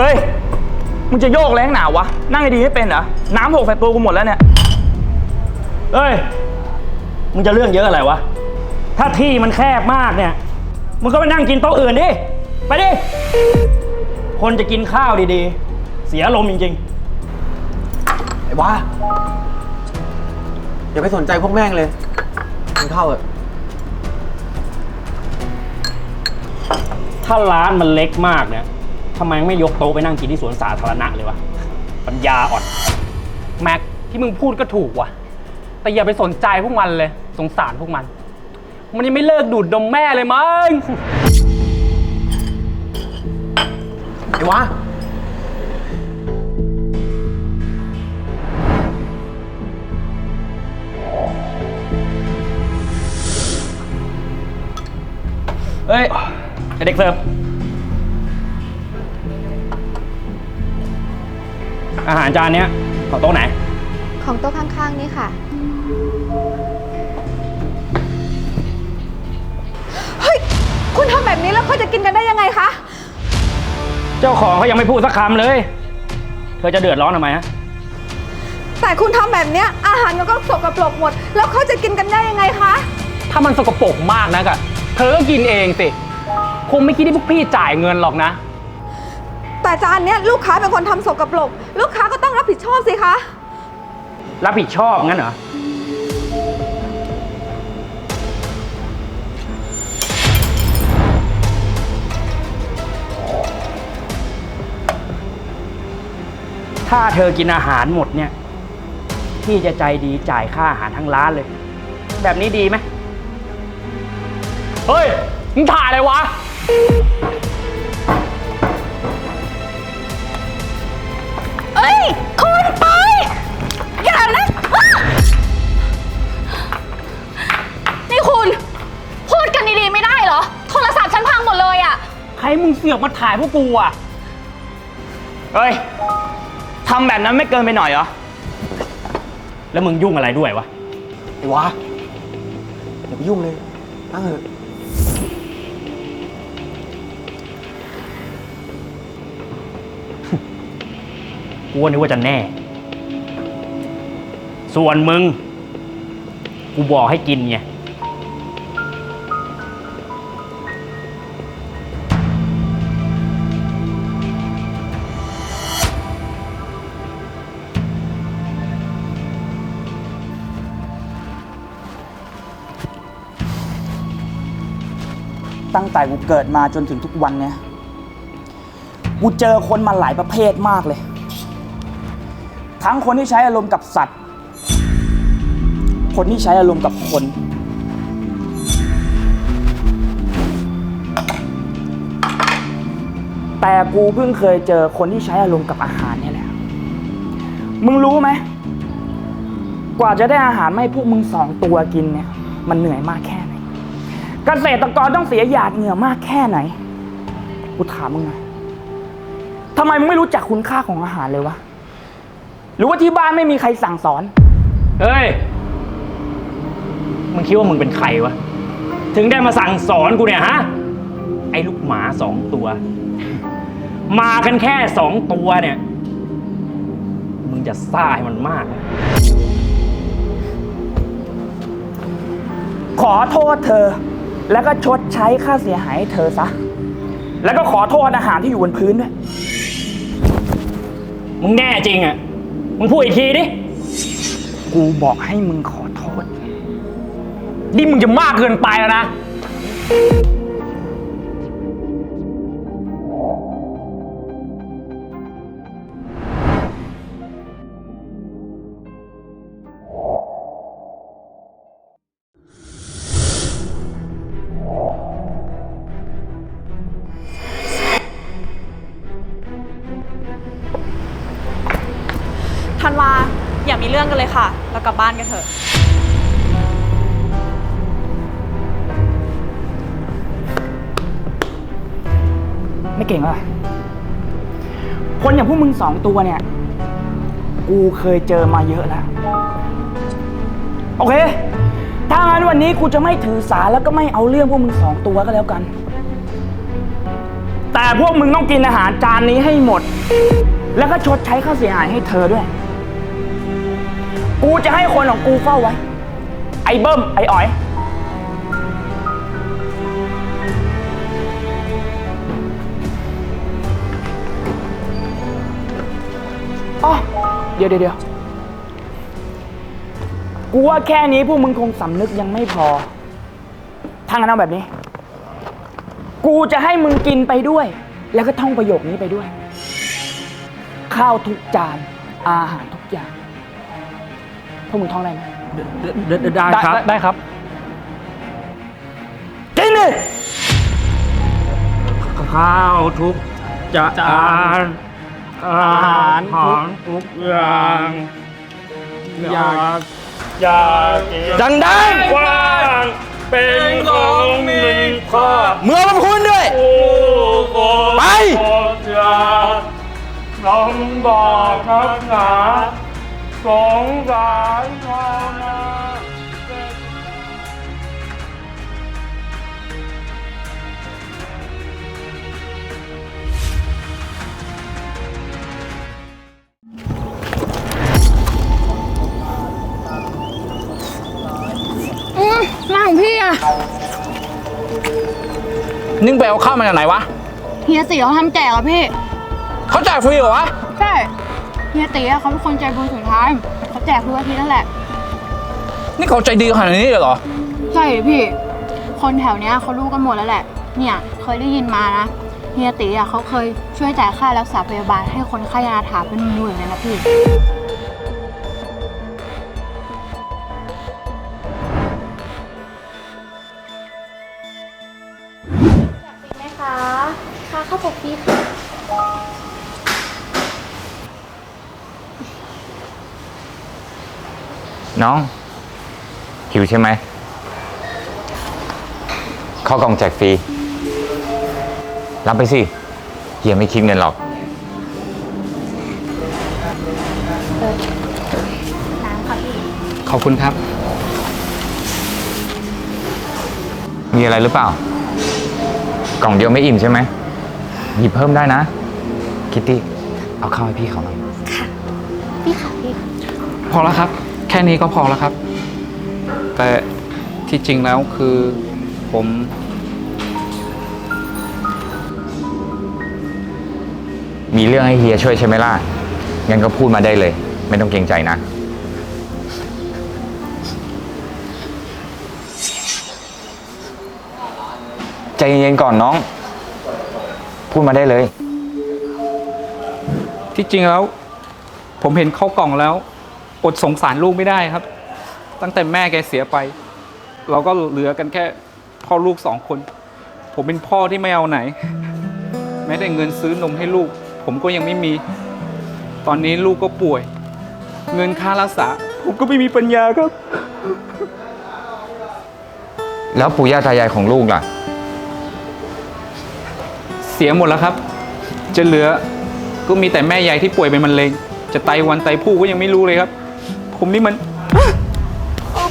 เฮ้ย มึงจะโยกแรงหนาวะ นั่งให้ดีให้เป็นเหรอ น้ำหกใส่ตัวกูหมดแล้วเนี่ยเอ้ย มึงจะเรื่องเยอะอะไรวะ ถ้าที่มันแคบมากเนี่ย มึงก็ไปนั่งกินโต๊ะอื่นดิ ไปดิ คนจะกินข้าวดีๆ เสียลมณ์จริงไอ้ว่าอย่าไปสนใจพวกแม่งเลยกินข้าวเถอะๆ ถ้าร้านมันเล็กมากเนี่ย ทำไมไม่ยกโต๊ะไปนั่งกินที่สวนสาธารณะเลยวะ ปัญญาอ่อน แม็กที่มึงพูดก็ถูกว่ะ แต่อย่าไปสนใจพวกมันเลย สงสารพวกมัน มันยังไม่เลิกดูดนมแม่เลยมั้งไอ้วะเอ้ยไอ้เด็กเสิร์ฟ อาหารจานเนี้ยขอโต๊ะไหน ของโต๊ะข้างๆนี่ค่ะ เฮ้ย คุณทำแบบนี้แล้วเขาจะกินกันได้ยังไงคะ เจ้าของเขายังไม่พูดสักคำเลย เธอจะเดือดร้อนทำไมฮะ แต่คุณทำแบบเนี้ยอาหารมันก็สกปรกหมด แล้วเขาจะกินกันได้ยังไงคะ ถ้ามันสกปรกมากนะกะเธอก็กินเองสิ คงไม่คิดที่พวกพี่จ่ายเงินหรอกนะ แต่จานเนี้ยลูกค้าเป็นคนทำสกปรก ลูกค้าก็ต้องรับผิดชอบสิคะ รับผิดชอบงั้นเหรอ ถ้าเธอกินอาหารหมดเนี่ย พี่จะใจดีจ่ายค่าอาหารทั้งร้านเลย แบบนี้ดีไหม เฮ้ย มึงถ่ายอะไรวะ เอ้ย คุณไป อย่านะอ้านี่คุณ พูดกันดีๆไม่ได้เหรอ โทรศัพท์ฉันพังหมดเลยอะใครมึงเสือกมาถ่ายพวกกูอะ เฮ้ย ทำแบบนั้นไม่เกินไปหน่อยเหรอ แล้วมึงยุ่งอะไรด้วยวะ ไอ้วะอย่าไปยุ่งเลยนั่งเถอะ กูก็นึกว่าจะแน่ ส่วนมึง กูบอกให้กินไง ตั้งแต่กูเกิดมาจนถึงทุกวันเนี้ย กูเจอคนมาหลายประเภทมากเลย ทั้งคนที่ใช้อารมณ์กับสัตว์ คนที่ใช้อารมณ์กับคน แต่กูเพิ่งเคยเจอคนที่ใช้อารมณ์กับอาหารเนี่ยแหละ มึงรู้ไหม กว่าจะได้อาหารมาให้พวกมึงสองตัวกินเนี่ย มันเหนื่อยมากแค่ไหน เกษตรกรต้องเสียหยาดเหงื่อมากแค่ไหน กูถามมึงหน่อยทำไมมึงไม่รู้จักคุณค่าของอาหารเลยวะ หรือว่าที่บ้านไม่มีใครสั่งสอน เฮ้ย มึงคิดว่ามึงเป็นใครวะ ถึงได้มาสั่งสอนกูเนี่ยฮะ ไอ้ลูกหมาสองตัว มากันแค่สองตัวเนี่ย มึงจะซ่าให้มันมากนะขอโทษเธอ แล้วก็ชดใช้ค่าเสียหายให้เธอซะ แล้วก็ขอโทษอาหารที่อยู่บนพื้นด้วย มึงแน่จริงอะ มึงพูดอีกทีดิ กูบอกให้มึงขอโทษ นี่มึงจะมากเกินไปแล้วนะ รื่องกันเลยค่ะ เรากลับบ้านกันเถอะ ไม่เก่งเลยคนอย่างพวกมึงสองตัวเนี่ย กูเคยเจอมาเยอะแล้ว โอเค ถ้างั้นวันนี้กูจะไม่ถือสาแล้วก็ไม่เอาเรื่องพวกมึงสองตัวก็แล้วกัน แต่พวกมึงต้องกินอาหารจานนี้ให้หมด แล้วก็ชดใช้ค่าเสียหายให้เธอด้วย กูจะให้คนของกูเฝ้าไว้ ไอ้เบิ้ม ไอ้อ๋อย อ๋อ เดี๋ยวเดี๋ยวเดี๋ยวกูว่าแค่นี้พวกมึงคงสำนึกยังไม่พอ ทางนั้นเอาแบบนี้ กูจะให้มึงกินไปด้วย แล้วก็ท่องประโยคนี้ไปด้วย ข้าวทุกจาน อาหารทุก พวกมึงท่องได้ไหมได้ครับ ได้ครับกินดิข้าวทุกจานอาหารทุกอย่างอยากอยากดังดังกว้างเป็นของมีค่าเมื่อมาพูดด้วยไปลำบากนักหนา สงสารชาวนาอืมหน้าของพี่อะนิ่งไปเอาข้าวมาจากไหนวะ เฮียตีเขาทำแจกอะพี่ เขาจ่ายฟรีเหรอวะ ใช่ เฮียตีอะเขาเป็นคนใจบุญสุดท้าย เขาแจกทุกอาทิตย์นั่นแหละ นี่เขาใจดีขนาดนี้เลยเหรอ ใช่ดิพี่ คนแถวเนี้ยเขารู้กันหมดแล้วแหละ เนี่ยเคยได้ยินมานะ เฮียตีอะเขาเคยช่วยจ่ายค่ารักษาพยาบาลให้คนไข้อนาถาเป็นหมื่นเลยนะพี่ ไหมคะ ค่ะข้าวปกฟีค่ะ น้อง หิวใช่ไหมข้าวกล่องแจกฟรี รับไปสิเฮียไม่คิดเงินหรอก น้ำค่ะพี่ ขอบคุณครับ มีอะไรหรือเปล่า กล่องเดียวไม่อิ่มใช่ไหม หยิบเพิ่มได้นะ คิตตี้ เอาข้าวให้พี่เขาหน่อย พี่ค่ะพี่ พอแล้วครับ แค่นี้ก็พอแล้วครับ แต่ที่จริงแล้วคือผม มีเรื่องให้เฮียช่วยใช่ไหมล่ะ งั้นก็พูดมาได้เลย ไม่ต้องเกรงใจนะ ใจเย็นๆก่อนน้อง พูดมาได้เลย ที่จริงแล้ว ผมเห็นเข้ากล่องแล้ว อดสงสารลูกไม่ได้ครับ ตั้งแต่แม่แกเสียไป เราก็เหลือกันแค่พ่อลูกสองคน ผมเป็นพ่อที่ไม่เอาไหน แม้แต่เงินซื้อนมให้ลูก ผมก็ยังไม่มี ตอนนี้ลูกก็ป่วย เงินค่ารักษา ผมก็ไม่มีปัญญาครับ แล้วปู่ย่าตายายของลูกล่ะ เสียหมดแล้วครับ จะเหลือก็มีแต่แม่ยายที่ป่วยเป็นมะเร็ง จะไตวันไตผู้ก็ยังไม่รู้เลยครับ ผมนี่มัน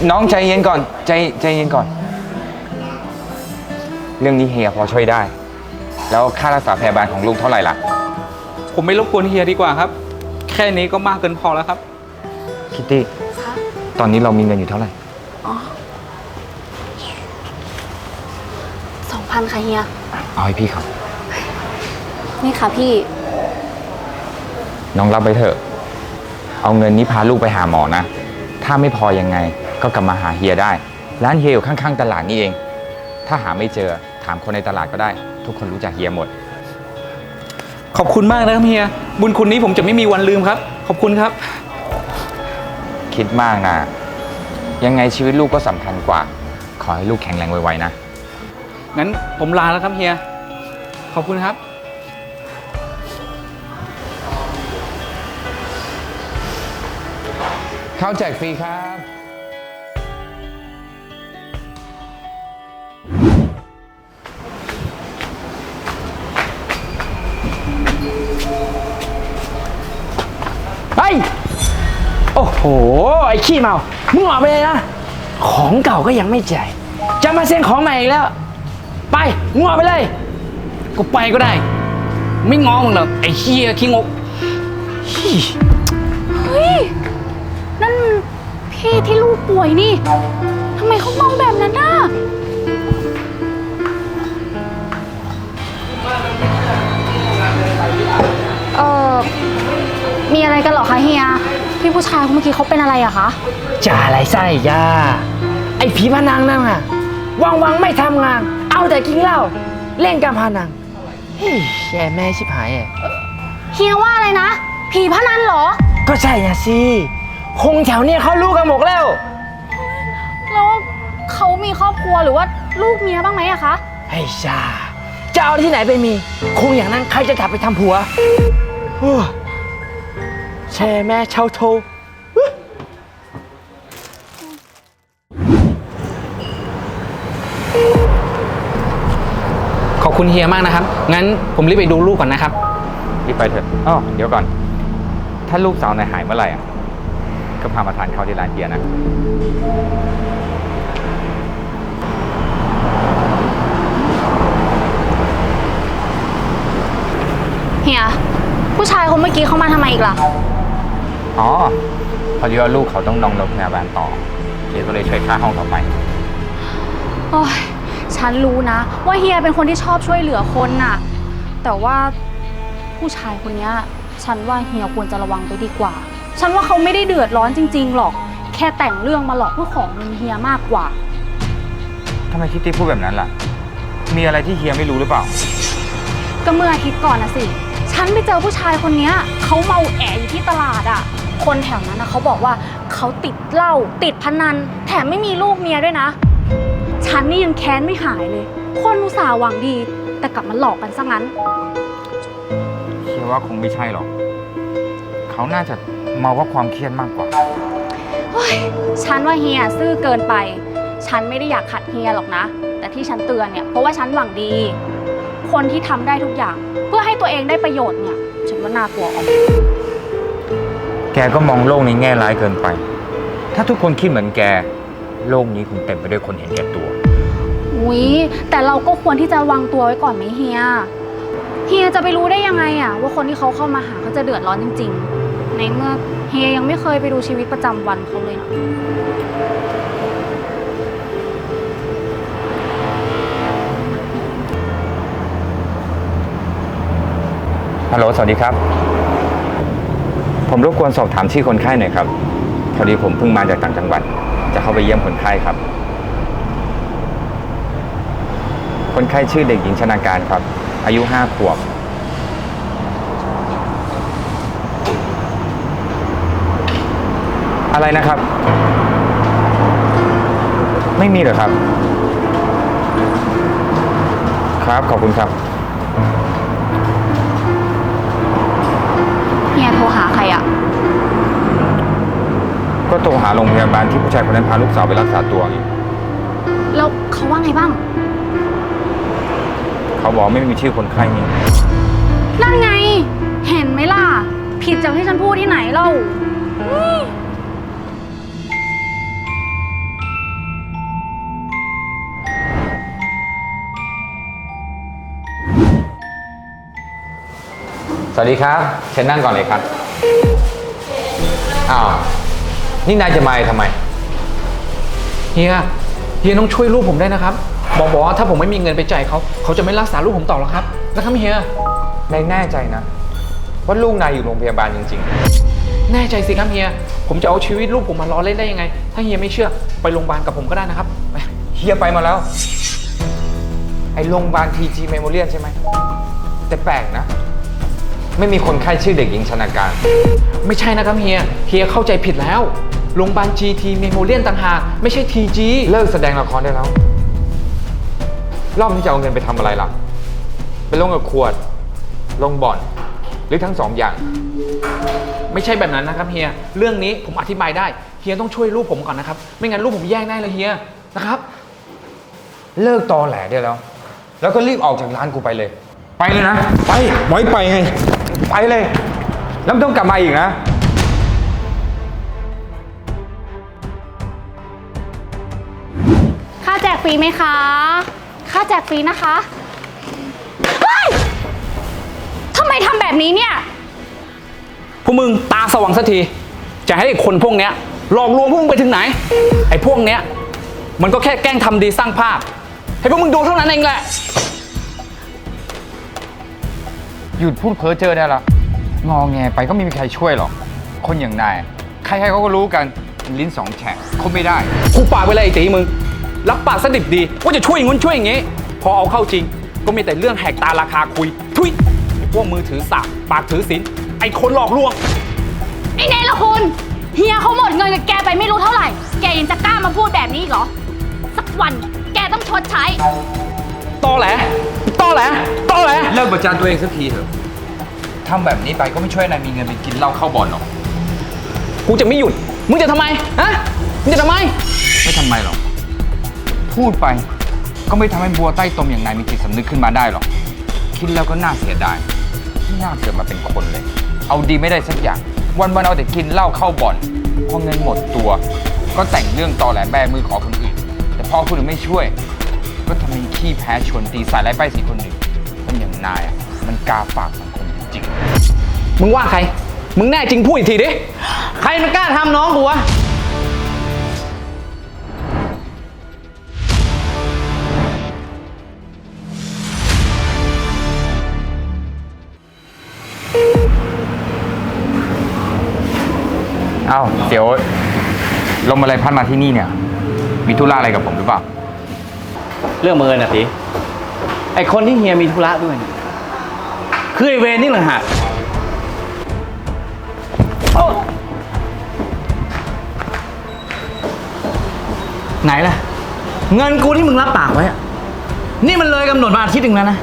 น้องใจเย็นก่อน ใจใจเย็นก่อน เรื่องนี้เฮียพอช่วยได้ แล้วค่ารักษาพยาบาลของลูกเท่าไหร่ล่ะ ผมไม่รบกวนเฮียดีกว่าครับ แค่นี้ก็มากเกินพอแล้วครับ คิตตี้ตอนนี้เรามีเงินอยู่เท่าไหร่สองพันค่ะเฮีย เอาให้พี่เขา นี่ค่ะพี่ น้องรับไปเถอะ เอาเงินนี้พาลูกไปหาหมอนะ ถ้าไม่พอยังไงก็กลับมาหาเฮียได้ ร้านเฮียอยู่ข้างๆตลาดนี่เอง ถ้าหาไม่เจอถามคนในตลาดก็ได้ ทุกคนรู้จักเฮียหมด ขอบคุณมากนะครับเฮีย บุญคุณนี้ผมจะไม่มีวันลืมครับ ขอบคุณครับ คิดมากนะ ยังไงชีวิตลูกก็สำคัญกว่า ขอให้ลูกแข็งแรงไวๆนะ งั้นผมลาแล้วครับเฮีย ขอบคุณครับ ข้าวแจกฟรีครับ เฮ้ย โอ้โห ไอ้ขี้เมา มึงออกไปเลยนะ ของเก่าก็ยังไม่จ่ายจะมาเซ็นของใหม่อีกแล้ว ไปมึงออกไปเลยก็ไปก็ได้ ไม่ง้อมึงหรอกไอ้เฮียขี้งก เฮ้ย พี่ที่ลูกป่วยนี่ ทำไมเขามองแบบนั้นน่ะ เออมีอะไรกันเหรอคะเฮีย พี่ผู้ชายคนเมื่อกี้เขาเป็นอะไรอะคะ จ่าอะไรไส้ย่าไอ้ผีพนังนั่นอะวังๆไม่ทำงาน เอาแต่กินเหล้าเล่นการพนังเฮ้ยแย่แม่ชิบหายอะเฮียว่าอะไรนะ ผีพนันเหรอ ก็ใช่นะสิ คงแถวเนี้ยเขารู้กันหมดแล้ว แล้วเขามีครอบครัวหรือว่าลูกเมียบ้างไหมอะคะ ไอ้ชาจะเอาที่ไหนไปมี คงอย่างนั้นใครจะกลับไปทำผัวโอ้แช่แม่เช่าโทขอบคุณเฮียมากนะครับ งั้นผมรีบไปดูลูกก่อนนะครับ รีบไปเถอะอ้อเดี๋ยวก่อน ถ้าลูกสาวนายหายเมื่อไหร่อะ ก็พามาทานข้าวที่ร้านเฮียนะเฮียผู้ชายคนเมื่อกี้เขามาทำไมอีกล่ะ อ๋อ พอดีว่าลูกเขาต้องนอนโรงพยาบาลต่อเฮียก็เลยช่วยค่าห้องต่อไป โอ้ยฉันรู้นะ ว่าเฮียเป็นคนที่ชอบช่วยเหลือคนน่ะ แต่ว่าผู้ชายคนเนี้ยฉันว่าเฮียควรจะระวังไปดีกว่า ฉันว่าเขาไม่ได้เดือดร้อนจริง ๆ หรอก แค่แต่งเรื่องมาหลอกเพื่อของเงินเฮียมากกว่า ทำไมคิตตี้พูดแบบนั้นล่ะ มีอะไรที่เฮียไม่รู้หรือเปล่า ก็เมื่ออาทิตย์ก่อนนะสิ ฉันไปเจอผู้ชายคนเนี้ยเขาเมาแออยู่ที่ตลาดอะ่ะ คนแถวนั้นนะเขาบอกว่าเขาติดเหล้าติดพนัน แถมไม่มีลูกเมียด้วยนะ ฉันนี่ยังแค้นไม่หายเลย คนอุตส่าห์หวังดี แต่กลับมาหลอกกันซะงั้น เฮียว่าคงไม่ใช่หรอก เขาน่าจะ เมาเพราะความเครียดมากกว่า เฮ้ยฉันว่าเฮียซื่อเกินไป ฉันไม่ได้อยากขัดเฮียหรอกนะ แต่ที่ฉันเตือนเนี่ยเพราะว่าฉันหวังดี คนที่ทำได้ทุกอย่าง เพื่อให้ตัวเองได้ประโยชน์เนี่ย ฉันว่าน่ากลัวออกแกก็มองโลกในแง่ร้ายเกินไป ถ้าทุกคนคิดเหมือนแก โลกนี้คงเต็มไปด้วยคนเห็นแก่ตัว อุ๊ยแต่เราก็ควรที่จะวางตัวไว้ก่อนไหมเฮีย เฮียจะไปรู้ได้ยังไงอะว่าคนที่เขาเข้ามาหาเขาจะเดือดร้อนจริง ๆ ในเมื่อเฮียยังไม่เคยไปดูชีวิตประจำวันเขาเลยนะ ฮัลโหล สวัสดีครับ ผมรบกวนสอบถามชื่อคนไข้หน่อยครับ พอดีผมเพิ่งมาจากต่างจังหวัด จะเข้าไปเยี่ยมคนไข้ครับ คนไข้ชื่อเด็กหญิงชนาการครับ อายุห้าขวบ อะไรนะครับ ไม่มีเหรอครับ ครับขอบคุณครับ เฮียโทรหาใครอะก็โทรหาโรงพยาบาลที่ผู้ชายคนนั้นพาลูกสาวไปรักษาตัวไงแล้วเขาว่าไงบ้าง เขาบอกไม่มีชื่อคนไข้นี่ นั่นไง เห็นไหมล่ะ ผิดจากที่ฉันพูดที่ไหนเล่า วัสดีครับ เชิญนั่งก่อนเลยครับ อ้าว นี่นายจะมาทำไม เฮีย เฮียต้องช่วยลูกผมได้วยนะครับ บอกบอกว่าถ้าผมไม่มีเงินไปจ่ายเขา เขาจะไม่รักษาลูกผมต่อหรอกครับ นะครับเฮีย นายแน่ใจนะ ว่าลูกนายอยู่โรงพยาบาลจริง แน่ใจสิครับเฮีย ผมจะเอาชีวิตลูกผมมาล้อเล่นได้ยังไง ถ้าเฮียไม่เชื่อ ไปโรงพยาบาลกับผมก็ได้นะครับไปๆ เฮียไปมาแล้ว ไอ้โรงพยาบาลทีจีเมโมเรียนใช่ไหม แต่แปลกนะ ไม่มีคนไข้ชื่อเด็กหญิงชนาการ ไม่ใช่นะครับเฮีย เฮียเข้าใจผิดแล้ว โรงพยาบาล GT Memorial ต่างหาก ไม่ใช่ TG เลิกแสดงละครได้แล้ว รอบนี้จะเอาเงินไปทำอะไรล่ะ ไปลงกับขวด ลงบ่อน หรือทั้งสองอย่าง ไม่ใช่แบบนั้นนะครับเฮีย เรื่องนี้ผมอธิบายได้ เฮียต้องช่วยลูกผมก่อนนะครับ ไม่งั้นลูกผมแย่งแน่เลยเฮีย นะครับ เลิกตอแหลได้แล้ว แล้วก็รีบออกจากร้านกูไปเลย ไปเลยนะ ไปไว้ไปไง ไปเลย แล้วไม่ต้องกลับมาอีกนะ ค่าแจกฟรีไหมคะ ค่าแจกฟรีนะคะเฮ้ยไมทำแบบนี้เนี่ย พวกมึงตาสว่างสักที จะให้ไอ้คนพวกเนี้ยหลอกลวงพวกมึงไปถึงไหน ไอ้พวกเนี้ย มันก็แค่แกล้งทำดีสร้างภาพ ให้พวกมึงดูเท่านั้นเองแหละ หยุดพูดเพ้อเจ้อได้ละงอแงไปก็ไม่มีใครช่วยหรอก คนอย่างนาย ใครๆเขาก็รู้กันลิ้นสองแฉกคบไม่ได้ กูปากไปเลยไอ้ตีมึง รับปากสดิบดีว่าจะช่วยอย่างงู้นช่วยอย่างงี้ พอเอาเข้าจริง ก็มีแต่เรื่องแหกตาราคาคุย ทุยไอ้พวกมือถือสากปากถือศีลไอ้คนหลอกลวง ไอ้เนรคุณเฮียเขาหมดเงินกับแกไปไม่รู้เท่าไหร่ แกยังจะกล้ามาพูดแบบนี้อีกเหรอ สักวันแกต้องชดใช้ ตอแหลตอแหลตอแหลเลิกประจานตัวเองสักทีเถอะทำแบบนี้ไปก็ไม่ช่วยนายมีเงินไปกินเหล้าเข้าบ่อนหรอก กูจะไม่หยุด มึงจะทำไม ฮะ มึงจะทำไม ไม่ทำไมหรอก พูดไปก็ไม่ทำให้บัวใต้ตมอย่างนายมีจิตสำนึกขึ้นมาได้หรอก คิดแล้วก็น่าเสียดายที่น่าเกิดมาเป็นคนเลย เอาดีไม่ได้สักอย่าง วันวันๆเอาแต่กินเหล้าเข้าบ่อน พอเงินหมดตัว ก็แต่งเรื่องตอแหลแบมือขอคนอื่น แต่พอคนอื่นไม่ช่วย ก็ทำเป็นขี้แพ้ชวนตีสายไร้ป้ายสีคนหนึ่งคนอย่างนายอะมันกาฝากสังคมจริงๆมึงว่าใคร มึงแน่จริงพูดอีกทีดิ ใครมันกล้าทำน้องกูวะเอ้าเดี๋ยวลมอะไรพัดมาที่นี่เนี่ย มีธุระอะไรกับผมหรือเปล่า เรื่องเมินอะตีไอคนที่เฮียมีธุระด้วยเนี่ยคือไอเวรนี่หลังหากโอ๊ะไหนล่ะ เงินกูที่มึงรับปากไว้อะนี่มันเลยกำหนดมาอาทิตย์หนึ่งแล้วนะ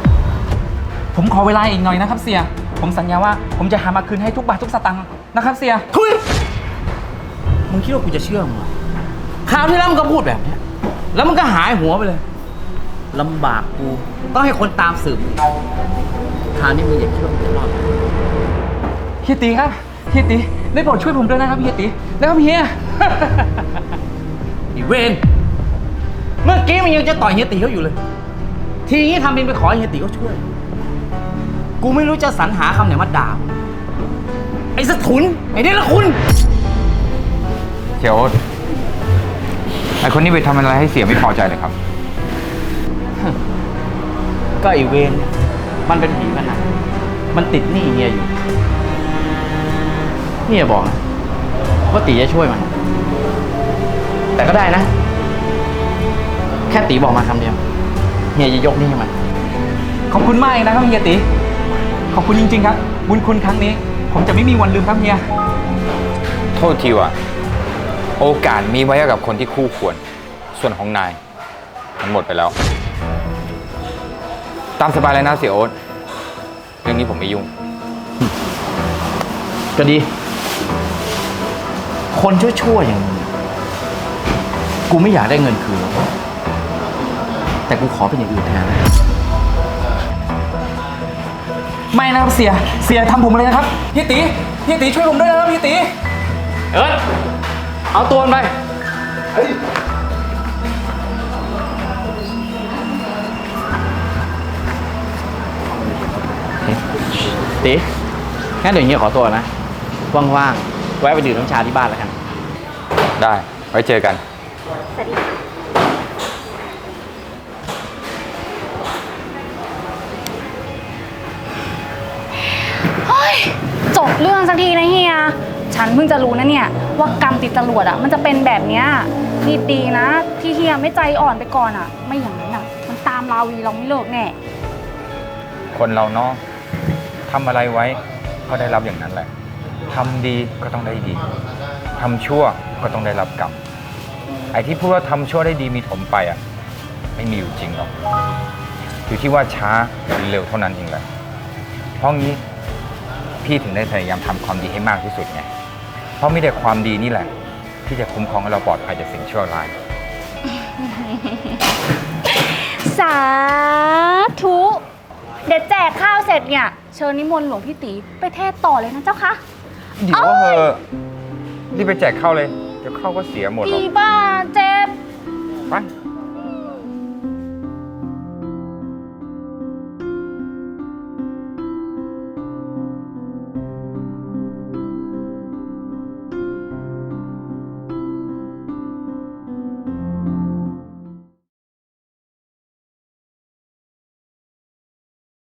ผมขอเวลาอีกหน่อยนะครับเสีย ผมสัญญาว่าผมจะหามาคืนให้ทุกบาททุกสตางค์นะครับเสีย ทุยมึงคิดว่ากูจะเชื่อมึงเหรอคราวที่แล้วมึงก็พูดแบบเนี้ยแล้วมึงก็หายหัวไปเลย ลำบากกูต้องให้คนตามสืบมึงคราวนี้มึงอย่าคิดว่ามึงจะรอดเฮียตีครับเฮียตีได้โปรดช่วยผมด้วยนะครับเฮียตีนะครับเฮีย อีเวนเมื่อกี้มันยังจะต่อยเฮียตีเขาอยู่เลย ทีนี้ทำเป็นไปขอให้เฮียตีเขาช่วย กูไม่รู้จะสรรหาคำไหนมาด่ามึงไอ้สะทุนไอ้เนรคุณเสียโอ๊ตไอคนนี้ไปทำอะไรให้เสียไม่พอใจเลยครับ ก็ไอเวนมันเป็นผีพนันมันติดหนี้เฮียอยู่เฮียบอกนะว่าตีจะช่วยมัน แต่ก็ได้นะ แค่ตีบอกมาคำเดียวเฮียจะยกหนี้ให้มัน ขอบคุณมากเลยนะครับเฮียตี ขอบคุณจริง ๆ ครับ บุญคุณครั้งนี้ ผมจะไม่มีวันลืมครับเฮีย โทษทีว่ะ โอกาสมีไว้กับคนที่คู่ควร ส่วนของนาย มันหมดไปแล้ว ตามสบายเลยนะเสียโอ๊ตเรื่องนี้ผมไม่ยุ่ง ก็ดี คนชั่วๆอย่างมึงกูไม่อยากได้เงินคืนหรอกแต่กูขอเป็นอย่างอื่นแทนนะไม่นะครับเสีย เสียทำผมเลยนะครับเฮียตีเฮียตีช่วยผมด้วยนะครับเฮียตี เอิร์ธเอาตัวมันไป ตีงั้นเดี๋ยวเฮียขอตัวนะ ว่างๆ แวะไปดื่มน้ำชาที่บ้านแล้วกัน ได้ ไว้เจอกันจบเรื่องสักทีนะเฮีย ฉันเพิ่งจะรู้นะเนี่ย ว่ากรรมติดจรวดอะมันจะเป็นแบบเนี้ยนี่ดีนะ ที่เฮียไม่ใจอ่อนไปก่อนอะไม่อย่างนั้นอะมันตามราวีเราไม่เลิกแน่ คนเราเนาะ ทำอะไรไว้ก็ได้รับอย่างนั้นแหละทำดีก็ต้องได้ดีทำชั่วก็ต้องได้รับกรรมไอ้ที่พูดว่าทำชั่วได้ดีมีถมไปอะไม่มีอยู่จริงหรอกอยู่ที่ว่าช้าหรือเร็วเท่านั้นเองแหละเพราะงี้พี่ถึงได้พยายามทำความดีให้มากที่สุดไงเพราะมีแต่ความดีนี่แหละ ที่จะคุ้มครองให้เราปลอดภัยจากสิ่งชั่วร้าย สาธุ เดี๋ยวแจกข้าวเสร็จเนี่ย เชิญนิมนต์หลวงพี่ตีไปเทศน์ต่อเลยนะเจ้าคะเดี๋ยวเหอะรีบไปแจกข้าวเลย เดี๋ยวข้าวก็เสียหมดหรอก อีบ้าเจ็บ ไป